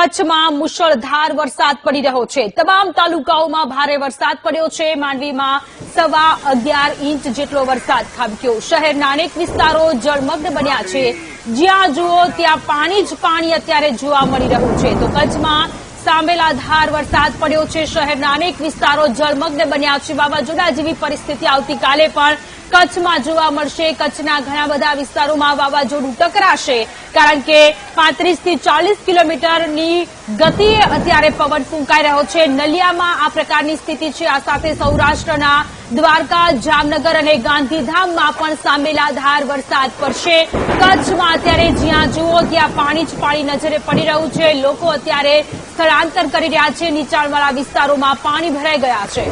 કચ્છમાં મુશળધાર વરસાદ પડી રહ્યો છે. તમામ તાલુકાઓમાં ભારે વરસાદ પડ્યો છે. માંડવીમાં સવા અગિયાર ઇંચ જેટલો વરસાદ ખાબક્યો. શહેરના અનેક વિસ્તારો જળમગ્ન બન્યા છે. જ્યાં જુઓ ત્યાં પાણી જ પાણી અત્યારે જોવા મળી રહ્યું છે. તો કચ્છમાં સાંભેલાધાર વરસાદ પડ્યો છે. શહેરના અનેક વિસ્તારો જળમગ્ન બન્યા છે. વાવાઝોડા જેવી પરિસ્થિતિ આવતીકાલે પણ કચ્છમાં જોવા મળશે. કચ્છના ઘણા બધા વિસ્તારોમાં વાવાઝોડું ટકરાશે. કારણ કે પાંત્રીસથી ચાલીસ કિલોમીટરની ગતિએ અત્યારે પવન ફૂંકાઈ રહ્યો છે. નલિયામાં આ પ્રકારની સ્થિતિ છે. આ સાથે સૌરાષ્ટ્રના દ્વારકા, જામનગર અને ગાંધીધામમાં પણ સાંભેલાધાર વરસાદ પડશે. કચ્છમાં અત્યારે જ્યાં જુઓ, ત્યાં પાણી જ પાણી નજરે પડી રહ્યું છે. લોકો અત્યારે સ્થળાંતર કરી રહ્યા છે. નીચાણવાળા વિસ્તારોમાં પાણી ભરાઈ ગયા છે.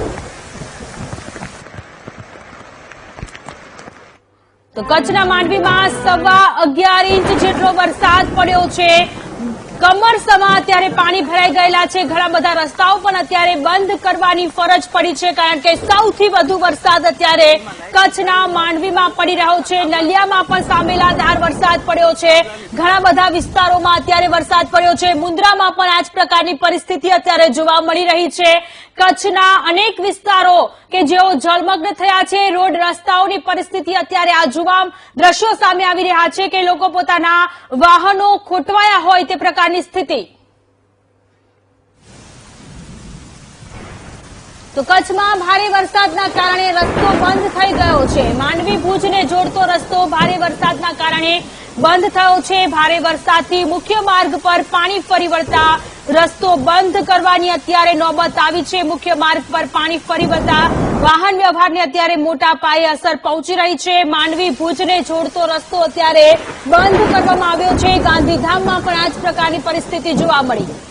તો કચ્છના માંડવીમાં સવા અગિયાર ઇંચ જેટલો વરસાદ પડ્યો છે. કમરસમાં અત્યારે પાણી ભરાઈ ગયેલા છે. ઘણા બધા રસ્તાઓ પણ અત્યારે બંધ કરવાની ફરજ પડી છે, કારણ કે સૌથી વધુ વરસાદ અત્યારે કચ્છના માંડવીમાં પડી રહ્યો છે. નલિયામાં પણ સામેલાધાર વરસાદ પડ્યો છે. ઘણા બધા વિસ્તારોમાં અત્યારે વરસાદ પડ્યો છે. મુન્દ્રામાં પણ આ જ પ્રકારની પરિસ્થિતિ અત્યારે જોવા મળી રહી છે. કચ્છના અનેક વિસ્તારો કે જેઓ જળમગ્ન થયા છે, રોડ રસ્તાઓની પરિસ્થિતિ અત્યારે આ જોવા દ્રશ્યો સામે આવી રહ્યા છે કે લોકો પોતાના વાહનો ખોટવાયા હોય તે પ્રકારની સ્થિતિ. તો કચ્છમાં ભારે વરસાદના કારણે રસ્તો બંધ થઈ ગયો છે. માંડવી, ભુજને જોડતો રસ્તો ભારે વરસાદના કારણે બંધ થયો છે. ભારે વરસાદથી મુખ્ય માર્ગ પર પાણી ફરી વળતા રસ્તો બંધ કરવાની અત્યારે નોબત આવી છે. મુખ્ય માર્ગ પર પાણી ફરી વળતા વાહન વ્યવહારને અત્યારે મોટા પાયે અસર પહોંચી રહી છે. માંડવી ભુજને જોડતો રસ્તો અત્યારે બંધ કરવામાં આવ્યો છે. ગાંધીધામમાં પણ આ જ પ્રકારની પરિસ્થિતિ જોવા મળી.